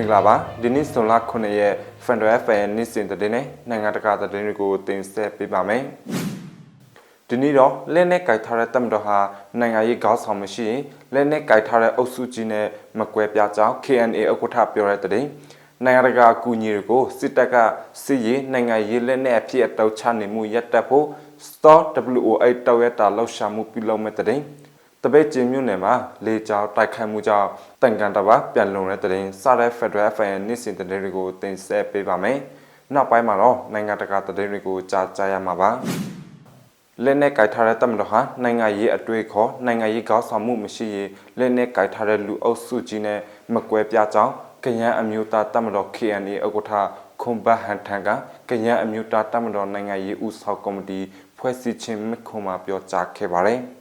င်္ဂလာပါဒီနေ့ဇွန်လ9ရက် Federal FM နေ့စဉ်သတင်းနဲ့နိုင်ငံတကာသတင်းတွေကိုတင်ဆက်ပေးပါမယ်ဒီနေ့တော့လက်နဲ့ကြိုက်ထားတဲ့တမတော်ဟာနိုင်ငံရေးခေါင်းဆောင်မရှိရင်လက်နဲ့ကြိုက်ထားတဲ့အုပ်စုကြီးနဲ့မကွဲပြားကြောင်း KNA ဥက္ကဋ္ဌပြောတဲ့သတင်းနိုင်ငံတကာအကူအညီတွေကိုစစ်တပ်ကစစ်ရေးနိုင်ငံရေးလက်နဲ့အဖြစ်အတောက်ချနေမှုရပ်တန့်ဖို့ Store WOA တောက်ရတာလှောက်ရှာမှုပြုလုပ်မဲ့တဲ့တ ပိတ်ကျင်းမြို့နယ်မှာလေကြောင်းတိုက်ခိုက်မှုကြောင့်တန်ကန်တပါပြန်လုံတဲ့တဲ့စတဲ့ Federal FM နေ့စဉ်သတင်းတွေကိုတင်ဆက်ပေးပါမယ်။နောက်ပိုင်းမှာတော့နိုင်ငံတကာသတင်းတွေကိုကြားကြရမှာပါ။လက်နဲ့ကြိုက်ထားတဲ့တမတော်ဟာနိုင်ငံရေးအတွေ့ခေါ်နိုင်ငံရေးကောင်းဆောင်မှုမရှိရင်လက်နဲ့ကြိုက်ထားတဲ့လူအုပ်စုကြီးနဲ့မကွဲပြားကြောင်းကရန်အမျိုးသားတမတော် KNA ဥက္ကဋ္ဌခွန်ဘဟန်ထံကကရန်အမျိုးသားတမတော်နိုင်ငံရေးဦးဆောင်ကော်မတီဖွဲ့စည်းခြင်းမခွန်မှာပြောကြားခဲ့ပါတယ်။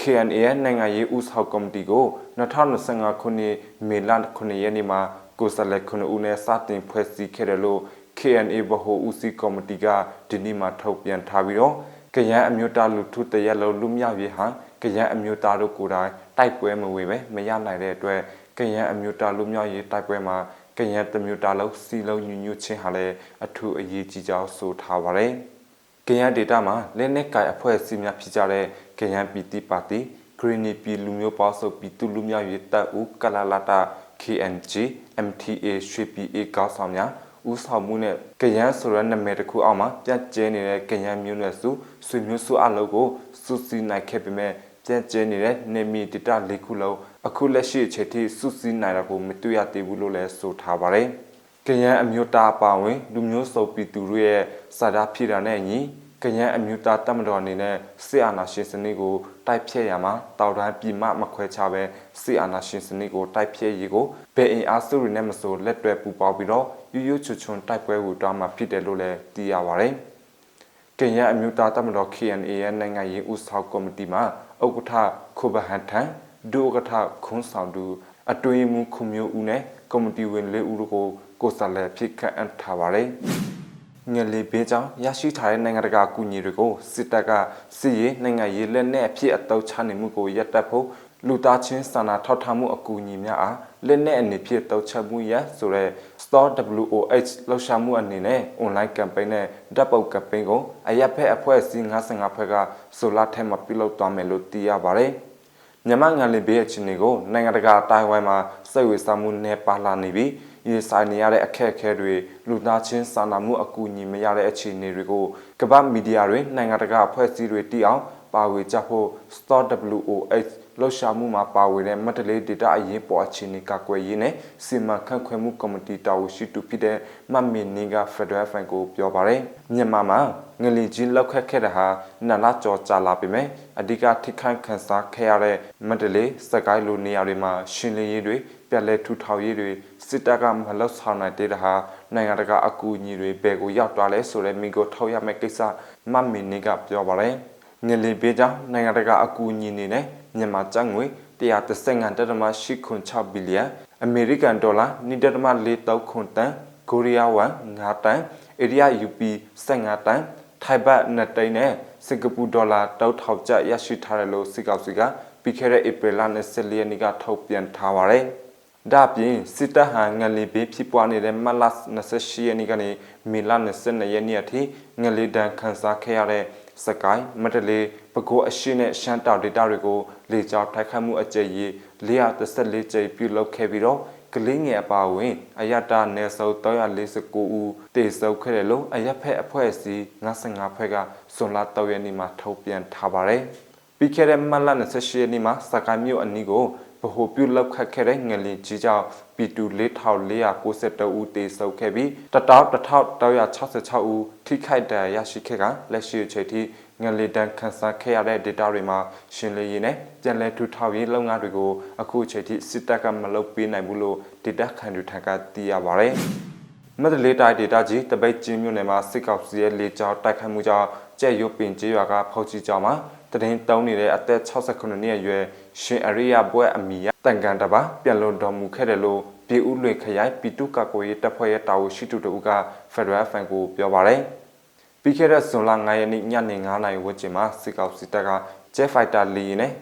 KNA ရဲ့နိုင်ငံရေးဦးဆောင်ကော်မတီကို2025ခုနှစ်မေလ9ရက်နေ့မှာကိုယ်စားလှယ်9ဦးနဲ့စတင်ဖွဲ့စည်းခဲ့တယ်လို့ KNA ဗဟိုဦးစီးကော်မတီကဒီနေ့မှထုတ်ပြန်ထားပြီးတော့ကရန်အမျိုးသားလူထုတရက်လုံးလူမြောက်ရေးဟာကရန်အမျိုးသားတို့ကိုယ်တိုင်တိုက်ပွဲမဝင်ပဲမရနိုင်တဲ့အတွက်ကရန်အမျိုးသားလူမြောက်ရေးတိုက်ပွဲမှာကရန်တမျိုးသားလုံးစီလုံးညွညွချင်းဟာလည်းအထူးအရေးကြီးကြောင်းဆိုထားပါတယ်။ ကရန်ဒေတာမှာလက်နက်ကိုင်အဖွဲ့အစည်းများဖြစ်ကြတဲ့ကရန်ပီတီပါတီဂရီနီပီလူမျိုးပေါင်းစုပ်ပြည်သူလူမျိုးရေးတပ်ဦးကလာလာတာ KNG MTA ရွှေပြည် A ကောင်းဆောင်များဦးဆောင်မှုနဲ့ကရန်ဆိုရနာမည်တစ်ခုအောက်မှာပြတ်ကျဲနေတဲ့ကရန်မျိုးနွယ်စုဆွေမျိုးစုအလုပ်ကိုစုစည်းနိုင်ခဲ့ပေမဲ့ပြတ်ကျဲနေတဲ့နေမီဒတာလေးခုလုံးအခုလက်ရှိအခြေထိစုစည်းနိုင်တာကိုမတွေ့ရသေးဘူးလို့လည်းဆိုထားပါတယ်။ ကရန်အမျိုးသားပါဝင်လူမျိုးစုံပြည်သူတို့ရဲ့စာသားဖြစ်တာနဲ့အညီကရန်အမျိုးသားတမတော်အနေနဲ့စစ်အာဏာရှင်စနစ်ကိုတိုက်ဖျက်ရမှာတောက်တန်းပြည်မမခွဲခြားပဲစစ်အာဏာရှင်စနစ်ကိုတိုက်ဖျက်ရေးကိုဘယ်အင်အားစုတွေနဲ့မဆိုလက်တွဲပူးပေါင်းပြီးတော့ယူယူချွချွန်တိုက်ပွဲကိုတောင်းမှဖြစ်တယ်လို့လည်းသိရပါတယ်။ကရန်အမျိုးသားတမတော် KNA ရဲ့နိုင်ငံရေးဦးဆောင်ကော်မတီမှာဥက္ကဋ္ဌခုဘဟန်ထန်ဒုဥက္ကဋ္ဌခွန်းဆောင်သူအတွင်းမှုခုမျိုးဦးနဲ့ ကော်မတီဝင်၄ဦးတို့ကိုကိုယ်စားလှယ်ဖြစ်ခန့်အပ်ထားပါတယ်။ငယ်လေးဘေးကြောင့်ရရှိထားတဲ့နိုင်ငံတကာအကူအညီတွေကိုစစ်တပ်ကစစ်ရေးနိုင်ငံရေးလက်နက်အဖြစ်အတောက်ချနေမှုကိုရပ်တန့်ဖို့လူသားချင်းစာနာထောက်ထားမှုအကူအညီများအားလက်နက်အနေဖြင့်တောက်ချမှုရဆိုတဲ့ Store WOH လှူရှာမှုအနေနဲ့ online campaign နဲ့ဓာတ်ပုံ campaign ကိုအရက်ဖက်အဖွဲ့အစည်း55ဖွဲ့ကဆိုလာထဲမှာပြုလုပ်သွားမယ်လို့သိရပါတယ်။ မြန်မာငံလီဘေးအခြေအနေကိုနိုင်ငံတကာအတိုင်းဝိုင်းမှာစိတ်ဝေစားမှုနဲ့ပါလာနေပြီးရင်ဆိုင်နေရတဲ့အခက်အခဲတွေလူသားချင်းစာနာမှုအကူအညီမရတဲ့အခြေအနေတွေကိုကမ္ဘာမီဒီယာတွေနိုင်ငံတကာအဖွဲ့အစည်းတွေတည်အောင်ပါဝေကြဖို့ Store WOH လှုပ်ရှားမှုမှာပါဝင်တဲ့မတ်တလေးဒေတာအရေးပေါ်အခြေအနေကကွယ်ရေးနဲ့စီမံခန့်ခွဲမှုကော်မတီတာဝန်ရှိသူဖြစ်တဲ့မမင်နီက Federal Fund ကိုပြောပါတယ်မြန်မာမှာငလီကြီးလောက်ခက်ခဲ့တဲ့ဟာနလကြော်ကြာလာပြီမဲ့အဓိကထိခိုက်ခံစားခဲ့ရတဲ့မတ်တလေးစကိုင်းလိုနေရာတွေမှာရှင်လင်းရေးတွေပြက်လဲထူထောင်ရေးတွေစစ်တပ်ကမလောက်ဆောင်နိုင်တဲ့ဟာနိုင်ငံတကာအကူအညီတွေဘယ်ကိုရောက်သွားလဲဆိုတဲ့မိကိုထောက်ရမယ့်ကိစ္စမမင်နီကပြောပါတယ်ငလီပေးကြောင့်နိုင်ငံတကာအကူအညီနေနဲ့ မြန်မာကျပ်ငွေ135.86ဘီလီယံအမေရိကန်ဒေါ်လာ1.43ခွန်တန်ကိုရီးယားဝမ်9တန်အိန္ဒိယ UP 15တန်ထိုင်ဘတ်2တိန်းနဲ့စင်ကာပူဒေါ်လာ1000ကျပ်ရရှိထားတယ်လို့စစ်ကောင်စီကပြီးခဲ့တဲ့ဧပြီလ24ရက်နေ့ကထုတ်ပြန်ထားပါတယ်။ဒါပြင်စစ်တပ်ဟန်ငလီဘေးဖြစ်ပွားနေတဲ့မတ်လ28ရက်နေ့ကနေမေလ22ရက်နေ့အထိငလီတန်ခန်းစားခဲ့ရတဲ့ စကိုင်းမတလေးပဲခူးအရှိနဲ့ရှမ်းတောင်ဒေသတွေကိုလေကြောင်းထိုက်ခတ်မှုအကြိမ်ကြီး414ကြိမ်ပြုလုပ်ခဲ့ပြီးတော့ကလေးငယ်အပါအဝင်အယတာနယ်စုံ349ဦးတည်ဆုံခဲ့တယ်လို့အရက်ဖက်အဖွဲ့အစည်း55ဖွဲ့ကစွန်လာ3ရက်နေ့မှာထုတ်ပြန်ထားပါတယ်။ပြီးခဲ့တဲ့မတ်လ28ရက်နေ့မှာစကိုင်းမြို့အနီးကို ဗဟိုပြုလောက်ခတ်ခဲ့တဲ့ငလင်ကြီးကြောင့်ပြည်သူ4492ဦးတေဆုံခဲ့ပြီး11166ဦးထိခိုက်ဒဏ်ရာရရှိခဲ့ကလက်ရှိအချိန်ထိငလင်တန်းခန်းစားခဲ့ရတဲ့ data တွေမှာရှင်လေရင်နဲ့ပြန်လည်ထူထောင်ရေးလုပ်ငန်းတွေကိုအခုအချိန်ထိစစ်တပ်ကမလုပ်ပေးနိုင်ဘူးလို့ data ခံယူထံကသိရပါဗျ။မဒလေးတိုင်းဒေတာကြီးတပိတ်ချင်းမြို့နယ်မှာစစ်ကောင်စီရဲ့လေကြောင်းတိုက်ခိုက်မှုကြောင့် ကျက်ရုပ်ပင်ကျေးရွာကဖောက်ချီကြောင်မှာတရင်တောင်းနေတဲ့အသက်69နှစ်အရွယ်ရှင်အရိယဘွဲ့အမီရတန်ကန်တပါပြန်လွန်တော်မူခဲ့တယ်လို့ပြည်ဦးလွင်ခရိုင်ပြည်သူ့ကာကွယ်ရေးတပ်ဖွဲ့ရဲ့တာဝန်ရှိသူတို့က Federal Fan ကိုပြောပါတယ်။ပြီးခဲ့တဲ့ဇွန်လ9ရက်နေ့ညနေ9နာရီဝန်းကျင်မှာစစ်ကောင်စီတပ်က Jet Fighter လေယာဉ်နဲ့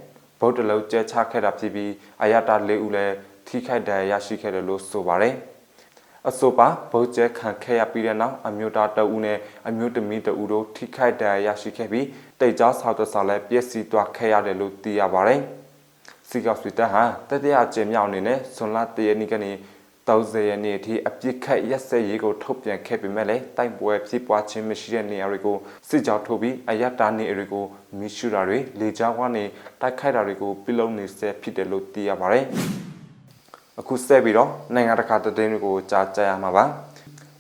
ဗုဒ္ဓလုံးကျဲချခဲ့တာဖြစ်ပြီးအရတာ၄ဦးလည်းထိခိုက်ဒဏ်ရာရရှိခဲ့တယ်လို့ဆိုပါတယ်။ အဆိုပါဗုတ်ကျဲခံခဲ့ရပြီးတဲ့နောက်အမျိုးသားတအူးနဲ့အမျိုးသမီးတအူးတို့ထိခိုက်ဒဏ်ရာရရှိခဲ့ပြီးတိတ်ကြားဆောက်တဆောက်လည်းပျက်စီးသွားခဲ့ရတယ်လို့သိရပါတယ်။စီကောက်စီတပ်ဟာတတိယအကြိမ်မြောက်အနေနဲ့ဇွန်လ၁ရက်နေ့ကနေ30ရက်နေ့အထိအပြစ်ခတ်ရက်စက်ရေးကိုထုတ်ပြန်ခဲ့ပေမဲ့လည်းတိုက်ပွဲဖြစ်ပွားခြင်းမရှိတဲ့နေရာတွေကိုစစ်ကြောထုတ်ပြီးအယက်တာနေအတွေကိုမိရှုတာတွေလေကြောင်းကနေတိုက်ခိုက်တာတွေကိုပြုလုပ်နေဆဲဖြစ်တယ်လို့သိရပါတယ်။ အခုဆက်ပြီးတော့နိုင်ငံတကာသတင်းတွေကိုကြားကြရမှာပါ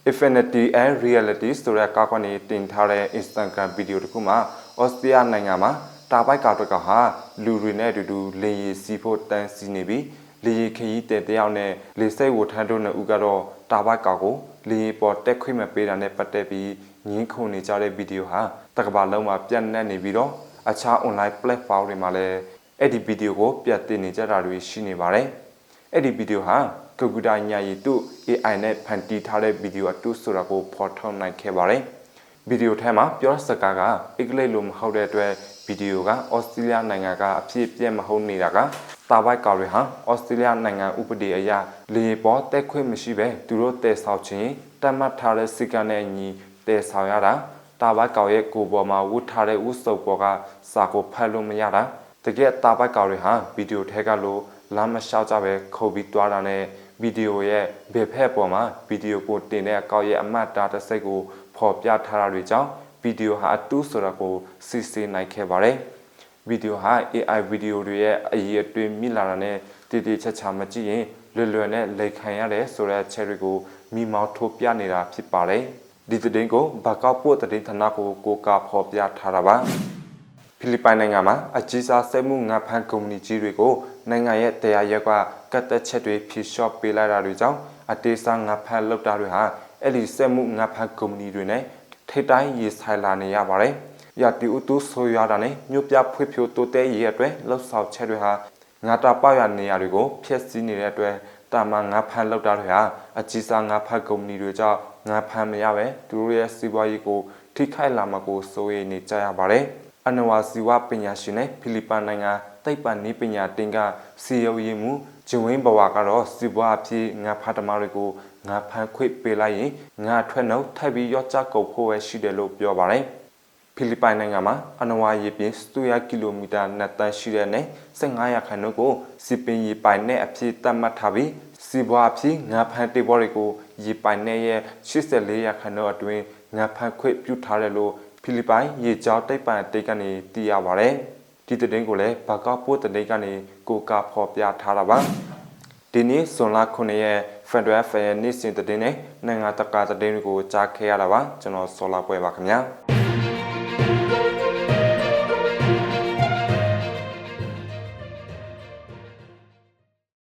Infinity and Reality ဆိုတဲ့ကားကနေတင်ထားတဲ့ Instagram ဗီဒီယိုတစ်ခုမှာဩစတြေးလျနိုင်ငံမှာတာပိုက်ကာတော့ကဟာလူတွေနဲ့အတူတူလေရီစီးဖို့တန်းစီနေပြီးလေရီခရီးတဲ့တယောက်နဲ့လေစိတ်ဝထန်းတို့နှစ်ဦးကတော့တာပိုက်ကာကိုလေရီပေါ်တက်ခွင့်မပေးတာနဲ့ပတ်သက်ပြီးငင်းခုန်နေကြတဲ့ဗီဒီယိုဟာတကဘာလုံးမှာပြန့်နှံ့နေပြီးတော့အခြား online platform တွေမှာလည်းအဲ့ဒီဗီဒီယိုကိုပြတ်တင်နေကြတာတွေရှိနေပါတယ်။ အဲ့ဒီဗီဒီယိုဟာကွန်ပျူတာညာရည်တု AI နဲ့ဖန်တီးထားတဲ့ဗီဒီယိုအတူဆိုတာကိုဖော်ထုတ်နိုင်ခဲ့ပါတယ်။ဗီဒီယိုထဲမှာပြောစကားကအင်္ဂလိပ်လိုမဟုတ်တဲ့အတွက်ဗီဒီယိုကဩစတြေးလျနိုင်ငံကအဖြစ်ပြက်မဟုတ်နေတာကတာဘိုက်ကောင်တွေဟာဩစတြေးလျနိုင်ငံဥပဒေအရလေပေါ်တက်ခွင့်မရှိပဲသူတို့တည်ဆောက်ခြင်းတတ်မှတ်ထားတဲ့စီကံနဲ့အညီတည်ဆောက်ရတာတာဘိုက်ကောင်ရဲ့ကိုယ်ပေါ်မှာဝတ်ထားတဲ့ဥစုပ်ပေါ်ကစာကိုဖတ်လို့မရတာတကယ်တာဘိုက်ကောင်တွေဟာဗီဒီယိုထဲကလို့ လမ်းမလျှောက်ကြပဲခုတ်ပြီးတွားတာနဲ့ဗီဒီယိုရဲ့ဘယ်ဖက်ပေါ်မှာဗီဒီယိုကိုတင်တဲ့အကောက်ရဲ့အမှတ်တာတစ်စိတ်ကိုဖော်ပြထားတာတွေကြောင့်ဗီဒီယိုဟာအတူဆိုတာကိုစစ်ဆေးနိုင်ခဲ့ပါတယ်ဗီဒီယိုဟာ AI ဗီဒီယိုတွေရဲ့အရေးအတွင်းမြင့်လာတာနဲ့တည်တည်ချာချာမကြည့်ရင်လွယ်လွယ်နဲ့လိန်ခံရတယ်ဆိုတဲ့အချက်တွေကိုမိမောင်းထိုးပြနေတာဖြစ်ပါတယ်ဒီသတင်းကိုဘကောက်ပို့သတင်းဌာနကိုကိုကာဖော်ပြထားတာပါ ဖိလစ်ပိုင်နိုင်ငံမှာအကြီးစားစက်မှုငါဖန်ကုမ္ပဏီကြီးတွေကိုနိုင်ငံရဲ့တရားရက်ကကတ်သက်ချက်တွေဖြေလျှော့ပေးလိုက်တာတွေကြောင့်အတေးစားငါဖန်လောက်တာတွေဟာအဲ့ဒီစက်မှုငါဖန်ကုမ္ပဏီတွေနဲ့ထိပ်တိုင်းရေးဆိုင်လာနေရပါတယ်။ရာတီဥတုဆိုးရွားတာနဲ့မြို့ပြဖွေ့ဖြိုးတိုးတက်ရေးအတွက်လှုပ်ဆောင်ချက်တွေဟာငါတာပေါရနေရာတွေကိုဖျက်ဆီးနေတဲ့အတွက်တာမန်ငါဖန်လောက်တာတွေဟာအကြီးစားငါဖန်ကုမ္ပဏီတွေကြောင့်ငါဖန်မရပဲသူတို့ရဲ့စီးပွားရေးကိုထိခိုက်လာမှာကိုစိုးရိမ်နေကြရပါတယ်။ အနဝါစီဝပညာရှင်နဲ့ဖိလစ်ပိုင်နိုင်ငံသိပ္ပံနည်းပညာတင်ကစီယုံရည်မှုဂျဝင်းဘဝကတော့စီပွားအဖြစ်ငါဖတ်တမားတွေကိုငါဖန်ခွေပေးလိုက်ရင်ငါထွက်နှုတ်ထပ်ပြီးရော့ချကုန်ဖို့ပဲရှိတယ်လို့ပြောပါတယ်ဖိလစ်ပိုင်နိုင်ငံမှာအနဝါရေပြင်စတူယာကီလိုမီတာနှစ်တန်းရှိတဲ့နဲ့15ရာခိုင်နှုန်းကိုစီပင်ရေပိုင်နဲ့အဖြစ်သတ်မှတ်ထားပြီးစီပွားအဖြစ်ငါဖန်တေဘော်တွေကိုရေပိုင်နဲ့ရဲ့84ရာခိုင်နှုန်းအတွင်းငါဖန်ခွေပြုထားတယ်လို့ ဖိလစ်ပိုင်ရေကြောတိတ်ပံတိတ်ကနေသိရပါတယ်။ဒီသတင်းကိုလည်းဘကောက်ပို့သတင်းကနေကိုကာဖော်ပြထားတာပါ။ဒီနေ့ဇွန်လ9ရက် Federal Fair နေ့စဉ်သတင်းနဲ့နိုင်ငံတကာသတင်းတွေကိုကြားခဲ့ရတာပါ။ကျွန်တော်စောလာပွဲပါခင်ဗျာ။